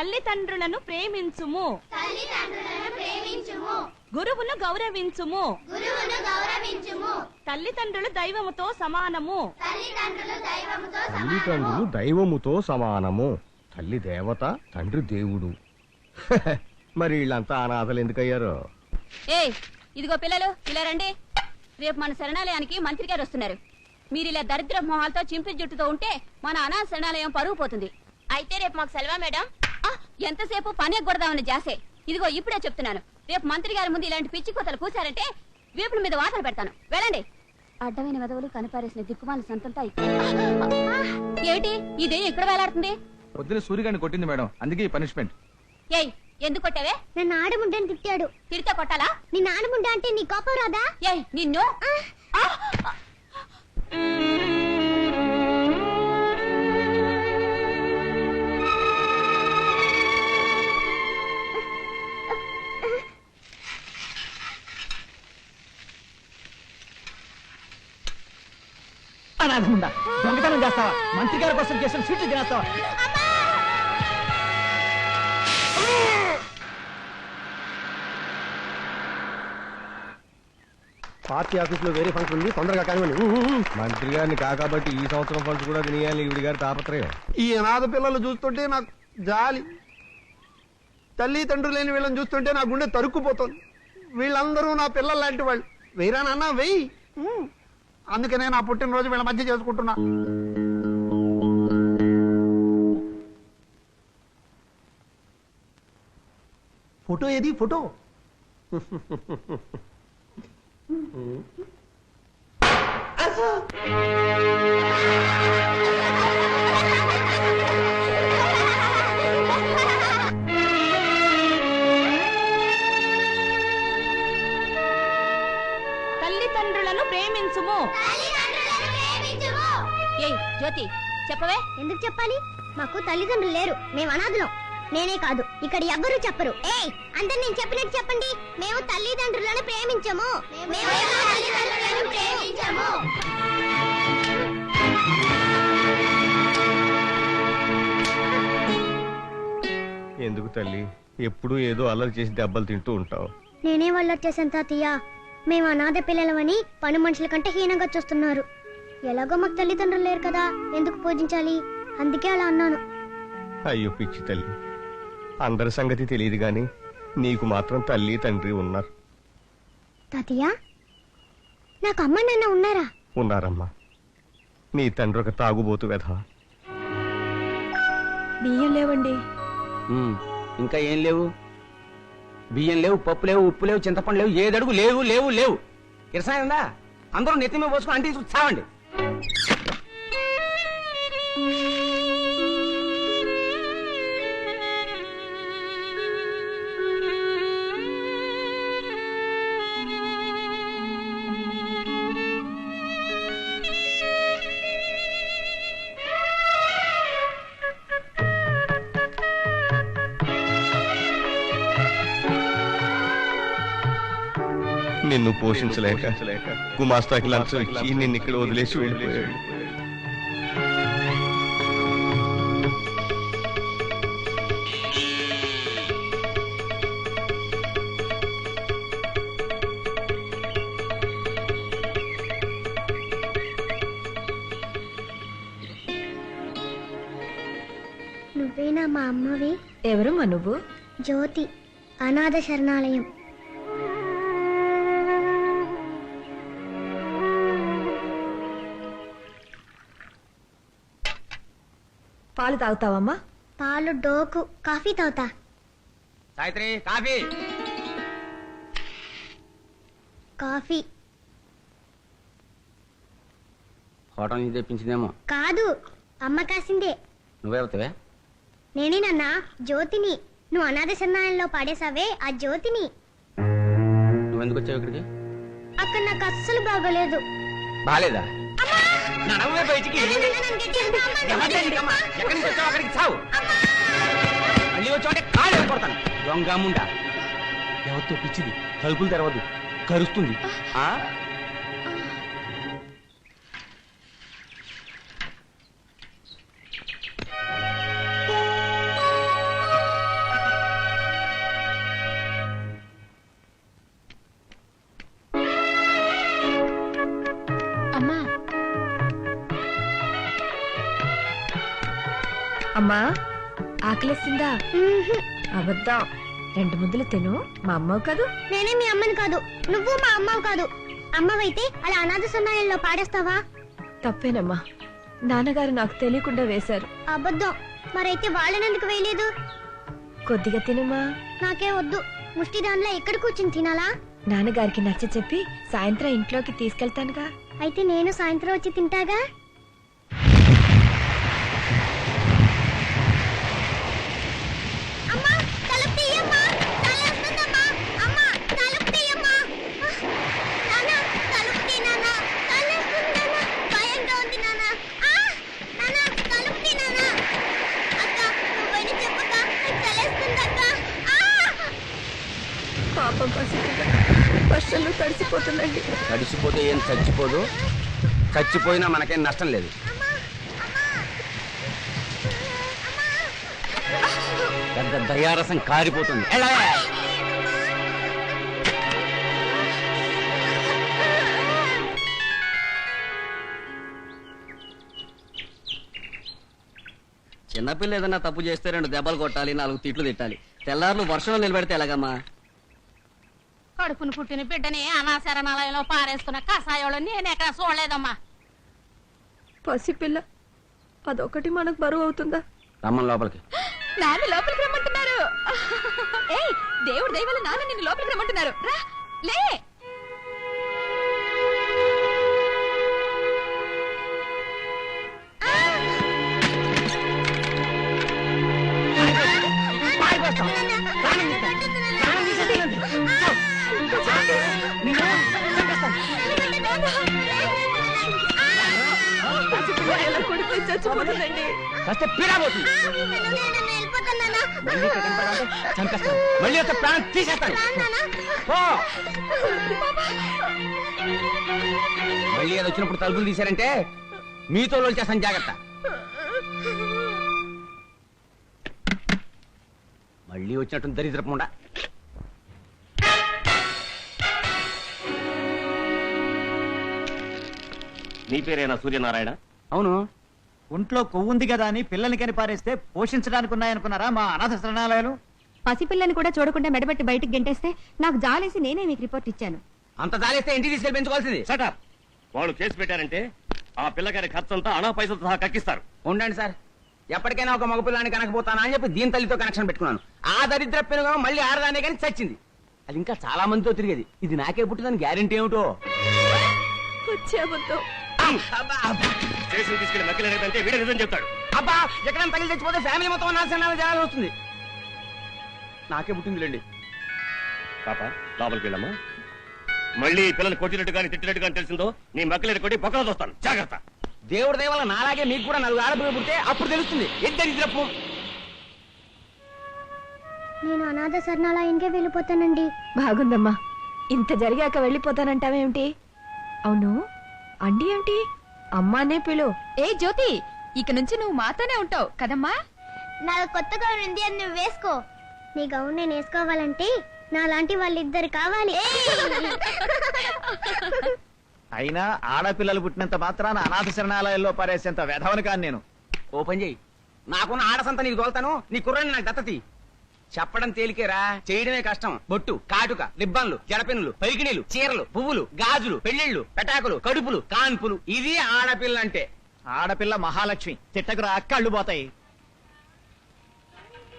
తల్లిదండ్రులను ప్రేమించుము. గురువును గౌరవించుము. గురువును గౌరవించుము. తల్లిదండ్రులు దైవముతో సమానము. తల్లిదండ్రులు దైవముతో సమానము. తల్లి దేవత తండ్రి దేవుడు. మరి వీళ్ళంతా అనాథలు ఎందుకయ్యారో? ఏయ్ ఇదిగో పిల్లలు ఇలా రండి. రేపు మన శరణాలయానికి మంత్రి గారు వస్తున్నారు. మీరు ఇలా దరిద్ర మొహాలతో చింపి జుట్టుతో ఉంటే మన అనాథ శరణాలయం పరుగు పోతుంది. అయితే రేపు మాకు సెలవా మేడం? ఎంతసేపు పని ఎగ్గొడదామని జాసే? ఇదిగో ఇప్పుడే చెప్తున్నాను. రేపు మంత్రి గారి ముందు ఇలాంటి పిచ్చి కోతలు కూర్చారంటే వీపుల మీద వాతలు పెడతాను. వెళ్ళండి. అడ్డమైన వెదవులు కనపారేసిన దిక్కుమాల సంతంతా. ఏమిటి? ఇదే ఇక్కడ వేలాడుతుంది? పొద్దున సూర్యగాన్ని కొట్టింది మేడం. అందుకే ఈ పనిష్మెంట్. ఏయ్ ఎందుకు కొట్టావే? నన్ను ఆడముండని తిట్టాడు. తిడితే కొట్టాలా? నిన్ను ఆడముండ అంటే నీ కోపం రాదా? ఏయ్ నిన్ను? ఆ! అనాథముండా దొంగతనం చేస్తావా? మంత్రి గారి కోసం చేసిన స్వీట్లు తినేస్తావా? పార్టీ ఆఫీస్లో వేరే ఫంక్షన్ ఉంది తొందరగా కానివ్వండి. మంత్రి గారిని కాకబట్టి ఈ సంవత్సరం ఫండ్స్ కూడా తినేయాలి ఈవిడి గారి తాపత్రయం. ఈ అనాథ పిల్లలు చూస్తుంటే నాకు జాలి. తల్లి తండ్రి లేని వీళ్ళని చూస్తుంటే నా గుండె తరుక్కుపోతుంది. వీళ్ళందరూ నా పిల్లలు లాంటి వాళ్ళు. వెయ్యరా నాన్న వెయ్యి. అందుకనే నా పుట్టినరోజు వీళ్ళ మధ్య చేసుకుంటున్నా. ఫోటో ఏది? ఫోటో? ఏయ్ జ్యోతి చెప్పవే? ఎందుకు చెప్పాలి? మాకు తల్లిదండ్రులు లేరు. మేము అనాథులం. నేనే కాదు. ఇక్కడ ఎవ్వరూ చెప్పరు. ఏయ్ అందరు నేను చెప్పినట్టు చెప్పండి. మేము తల్లిదండ్రులను ప్రేమించము. మేము తల్లిదండ్రులను ప్రేమించము. ఎందుకు తల్లి? ఎప్పుడూ ఏదో అల్లరి చేసి దెబ్బలు తింటూ ఉంటావు. నేనే వాళ్ళు వచ్చేసాను తాతయ్య? మేము అనాథ పిల్లలమని పని మనుషుల కంటే హీనంగా చూస్తున్నారు. ఎలాగో మాకు తల్లిదండ్రులు లేరు కదా ఎందుకు పూజించాలి? అందుకే అలా అన్నాను. అయ్యో పిచ్చి తల్లి. అందరి సంగతి తెలియదు గాని నీకు మాత్రం తల్లి తండ్రి ఉన్నారు. తాతయ్య నాకు అమ్మ నాన్న ఉన్నారా? ఉన్నారమ్మా. నీ తండ్రి ఒక తాగుబోతు వెధ. బియ్యం లేవండి. ఇంకా ఏం లేవు? బియ్యం లేవు పప్పు లేవు ఉప్పు లేవు చింతపండు లేవు ఏదడుగు లేవు లేవు లేవు. ఇరసాయందా అందరూ నెత్తిమే పోసుకుని అంటే చావండి. నిన్ను పోషించలేక గుమాస్తాకి లంచం ఇచ్చి నిన్ను ఇక్కడ వదిలేసి వెళ్ళిపోయాడు. నువ్వేనా మా అమ్మవి? ఎవరమ్మా నువ్వు? జ్యోతి అనాథ శరణాలయం. పాలు తాగుతావమ్మా? పాలు డోకు కాఫీ తాగుతా. సాయిత్రి కాఫీ. కాఫీ. హోటల్ నుంచి తెప్పించిందేమో. కాదు అమ్మ కాసిందే. నువ్వెవతవే నేనే నాన్న జ్యోతిని. నువ్వు అనాథ శరణాలయంలో పాడేసావే ఆ జ్యోతిని. నువ్వెందుకు వచ్చావు ఇక్కడికి? అక్కడ నాకు అస్సలు బాగోలేదు. బాలేదా? నడవే బయటికి? ఎక్కడి నుంచి వచ్చావు? అక్కడికి చావు మళ్ళీ వచ్చావంటే కాళ్ళు వెళ్ళిపోతాను దొంగ ముండా ఎవరితో పిచ్చిది? తలుపులు తెరవద్దు. కరుస్తుంది. అమ్మా ఆకలిస్తుందా? అబద్ధం. రెండు ముద్దలు తిను మా అమ్మవు కదూ. నేనే మీ అమ్మని కాదు నువ్వు మా అమ్మవు కాదు. అమ్మవైతే అలా అనాథ సన్నాయంలో పాడేస్తావా? తప్పేనమ్మా. నాన్నగారు నాకు తెలియకుండా వేశారు. అబద్ధం. మరైతే వాళ్ళనెందుకు వేయలేదు? కొద్దిగా తినమ్మా. నాకే వద్దు. ముష్టి దానిలో ఎక్కడ కూర్చుని తినాలా? నాన్నగారికి నచ్చ చెప్పి సాయంత్రం ఇంట్లోకి తీసుకెళ్తానుగా. అయితే నేను సాయంత్రం వచ్చి తింటాగా అమ్మా తలుపు తీయమ్మా తలేస్తుందమ్మా అమ్మా తలుపు తీయమ్మా నాన్న తలుపు తీ నాన్న తలేస్తుంది నాన్న భయంగా ఉంది నాన్న ఆ నాన్న తలుపు తీ నాన్న అక్క నువ్వైనా చెప్పక్క తలేస్తుంది అక్క ఆ పాపం పసిపిల్ల. వర్షంలో తడిసిపోతుందండి తడిసిపోతే ఏం చచ్చిపోదు? చచ్చిపోయినా మనకేం నష్టం లేదు. పెద్ద దయారసం కారిపోతుంది. చిన్నపిల్ల ఏదైనా తప్పు చేస్తే రెండు దెబ్బలు కొట్టాలి నాలుగు తిట్లు తిట్టాలి. తెల్లారులు వర్షంలో నిలబెడితే ఎలాగమ్మా? కడుపును పుట్టిన బిడ్డని అనాశరణాలయంలో పారేస్తున్న కషాయోళ్ళు నేనెక్కడ చూడలేదమ్మా. పసిపిల్ల అదొకటి మనకు బరువు అవుతుందా? రమ్మని లోపలికి. నాన్న లోపలికి రమ్మంటున్నారు. ఏయ్ దేవుడు దయవల్ల నాన్న నిన్ను లోపలికి రమ్మంటున్నారు. రా లే. చచ్చిపోతుందండి? కాస్తే పీడాపోతుంది మళ్ళీ చంపేస్తాను ప్రాణం తీసేస్తాను. పో. మళ్ళీ అది వచ్చినప్పుడు తలుపులు తీశారంటే మీతో చేస్తాను జాగ్రత్త. మళ్ళీ వచ్చినట్టు దరిద్రపముండా నీ పేరేనా సూర్యనారాయణ? అవును. ఒంట్లో కొవ్వుంది కదా అని పిల్లల్ని కని పారేస్తే పోషించడానికి ఉన్నాయనుకున్నారా మా అనాథ శరణాలయాలు? పసిపిల్లని కూడా చూడకుండా మెడబెట్టి బయటికి గెంటేస్తే నాకు జాలేసి నేనే మీకు రిపోర్ట్ ఇచ్చాను. అంత దాలేస్తే ఇంటికి తీసుకెళ్ళి పెంచుకోవాల్సింది. సటప్ వాళ్ళు కేసు పెట్టారంటే ఆ పిల్లగారి ఖర్చు అంతా అనా పైసలతో సహా కక్కిస్తారు. ఉండండి సార్. ఎప్పటికైనా ఒక మగపిల్లాన్ని కనకపోతానా అని చెప్పి దీని తల్లితో కనెక్షన్ పెట్టుకున్నాను. ఆ దరిద్ర పెనుగా మళ్ళీ ఆడదానే కానీ చచ్చింది. అది ఇంకా చాలా మందితో తిరిగేది. ఇది నాకే పుట్టిందని గ్యారెంటీ ఏమిటో? వచ్చే అబద్ధం అబ్బా, అబ్బా, కేసులు తీసుకెళ్ళి నక్కలేదంటే వీడే నిజం చెప్తాడు. అబ్బా ఎక్కడైనా తగిలి చచ్చిపోతే ఫ్యామిలీ మొత్తం నాశనాలు చేయాల్సి వస్తుంది. నాకే పుట్టింది లేండి పాప లోపలికి వెళ్ళమ్మా. మళ్ళీ పిల్లలు కొట్టినట్టు కానీ తిట్టినట్టు కానీ తెలిసిందో నీ మక్కలేరు కొట్టి బొక్కలు చూస్తాను జాగ్రత్త. దేవుడి దయ వల్ల నాలాగే మీకు కూడా నలుగురు ఆడపిల్లలు పుడితే అప్పుడు తెలుస్తుంది. ఎంత దరిద్రపు నేను అనాథ శరణాలయానికే వెళ్ళిపోతానండి. బాగుందమ్మా. ఇంత జరిగాక వెళ్ళిపోతానంటావేమిటి? అవును. అండి ఏమిటి? అమ్మానే పిలు. ఏ జ్యోతి ఇక నుంచి నువ్వు మాతోనే ఉంటావు కదమ్మా? నాకు కొత్త గౌన్ ఉంది అని నువ్వు వేసుకో. నీ గౌన్ నేను వేసుకోవాలంటే నా లాంటి వాళ్ళిద్దరు కావాలి. అయినా ఆడపిల్లలు పుట్టినంత మాత్రాన అనాథ శరణాలయాల్లో పారేసేంత వెధవని కాను నేను. ఓపెన్ చేయి. నాకున్న ఆడసంత నీకు తోలుతాను నీ కుర్రని నాకు దత్తతి. చెప్పడం తేలికేరా? చేయడమే కష్టం. బొట్టు కాటుక రిబ్బన్లు జడపెన్నులు పైకిణీలు చీరలు పువ్వులు గాజులు పెళ్ళిళ్ళు పెటాకులు కడుపులు కాన్పులు. ఇది ఆడపిల్ల అంటే ఆడపిల్ల మహాలక్ష్మి. తిట్టకురా అక్కళ్ళు పోతాయి.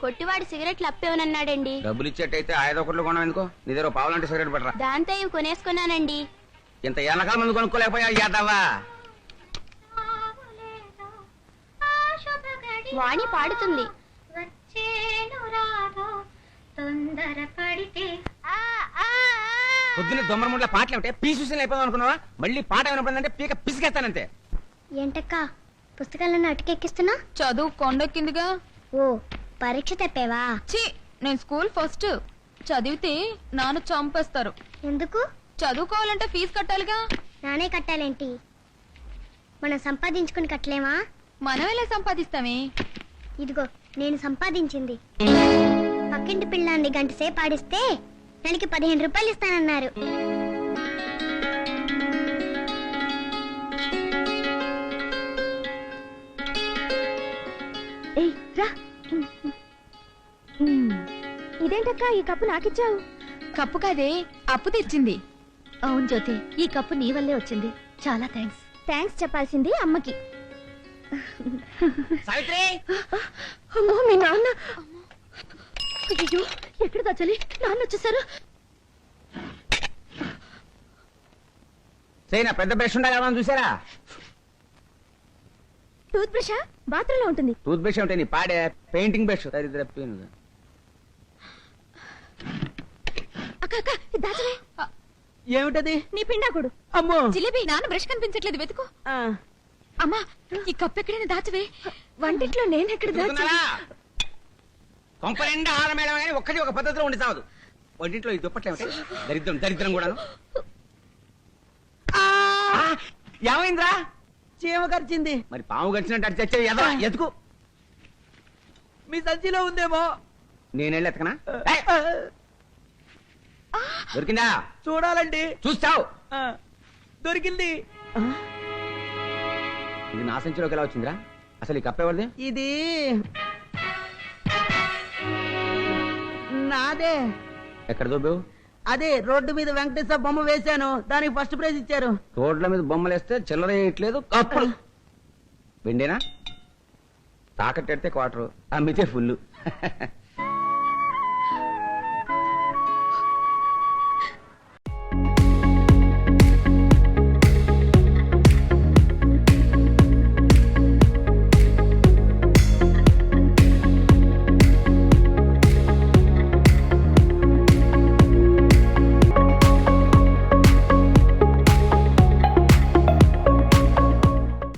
కొట్టివాడు సిగరెట్లు అప్పేవనన్నాడండి. డబ్బులు ఇచ్చేట్టయితే ఐదు ఒకట్లు కొనడం ఎందుకో? నీ దగ్గర పావులంటే సిగరెట్ పడరా. దాంతో ఇవి కొనేసుకున్నానండి. ఇంత ఎనకాల మంది కొనుక్కోలేకపోయా యాదవ్వా? వాణి పాడుతుంది. పొద్దున్న దొమ్మరముండ్ల పాటలు ఏమిటే పీసూసిన అయిపోదాం అనుకున్నావా? మళ్ళీ పాట వినపడిందంటే పీక పిసికేస్తానంతే. ఏంటక్క పుస్తకాలను అటుకెక్కిస్తున్నా? చదువు కొండెక్కిందిగా ఓ పరీక్ష తెప్పేవా? ఛీ నేను స్కూల్ ఫస్ట్. చదివితే నాన్న చంపేస్తారు. ఎందుకు? చదువుకోవాలంటే ఫీజు కట్టాలిగా? నానే కట్టాలేంటి? మనం సంపాదించుకుని కట్టలేమా? మనం ఎలా సంపాదిస్తామే? ఇదిగో నేను సంపాదించింది. పక్కింటి పిల్లాన్ని గంట సేపు ఆడిస్తే నెలకి పదిహేను రూపాయలు ఇస్తానన్నారు. ఇదేంటక్క ఈ కప్పు నాకిచ్చావు? కప్పు కాదే అప్పు తెచ్చింది. అవును జ్యోతి ఈ కప్పు నీ వల్లే వచ్చింది. చాలా థ్యాంక్స్ థ్యాంక్స్ చెప్పాల్సింది అమ్మకి. సావిత్రి! అమ్మో మీ నాన్న! అయ్యో ఎక్కడ దాచాలి? నాన్న వచ్చేసారు. సైనా పెద్ద బ్రష్ ఉండాలి ఏమన్నా చూసారా? టూత్ బ్రషా బాత్రూంలో ఉంటుంది. టూత్ బ్రష్ ఉంటే నీ పాడే పెయింటింగ్ బ్రష్. దరిద్ర పెయిన్ అక్క అక్క ఇది దాచవే. ఏమిటది? నీ పిండాకుడు. అమ్మో! జిలేబీ నాన్న బ్రష్ కనిపించట్లేదు వెతుకు. అమ్మా ఈ కప్పు ఎక్కడైనా దాచవే. వంటింట్లో నేను ఎక్కడ దాచా కొంప నిండా హారం కానీ ఒక్కటి ఒక పద్ధతిలో ఉండి చావదు. వంటింట్లో ఈ దుప్పట్లే ఉంటాయి దరిద్రం దరిద్రం కూడాను. ఆ, ఏమైందిరా? చీమ కరిచింది. మరి పాము గడిచినట్టు అటు చచ్చే ఎదరా ఎతుకు మీ సంచిలో ఉందేమో. నేనెళ్ళి ఎతకనా ఏయ్, దొరికిందా? చూడాలండి. చూస్తావు. ఆ, దొరికింది. ఇది నా సంచిలోకి ఎలా వచ్చిందిరా? అసలు ఈ కప్ప ఎవరిది? ఇది నాదే. ఎక్కడ దొబ్బేవు అదే రోడ్డు మీద వెంకటేశ్వర బొమ్మ వేశాను. దానికి ఫస్ట్ ప్రైజ్ ఇచ్చారు. రోడ్ల మీద బొమ్మలు వేస్తే చిల్లర వేయట్లేదు కప్పులు వెండేనా? తాకట్టెడితే క్వార్టర్. అమ్మితే ఫుల్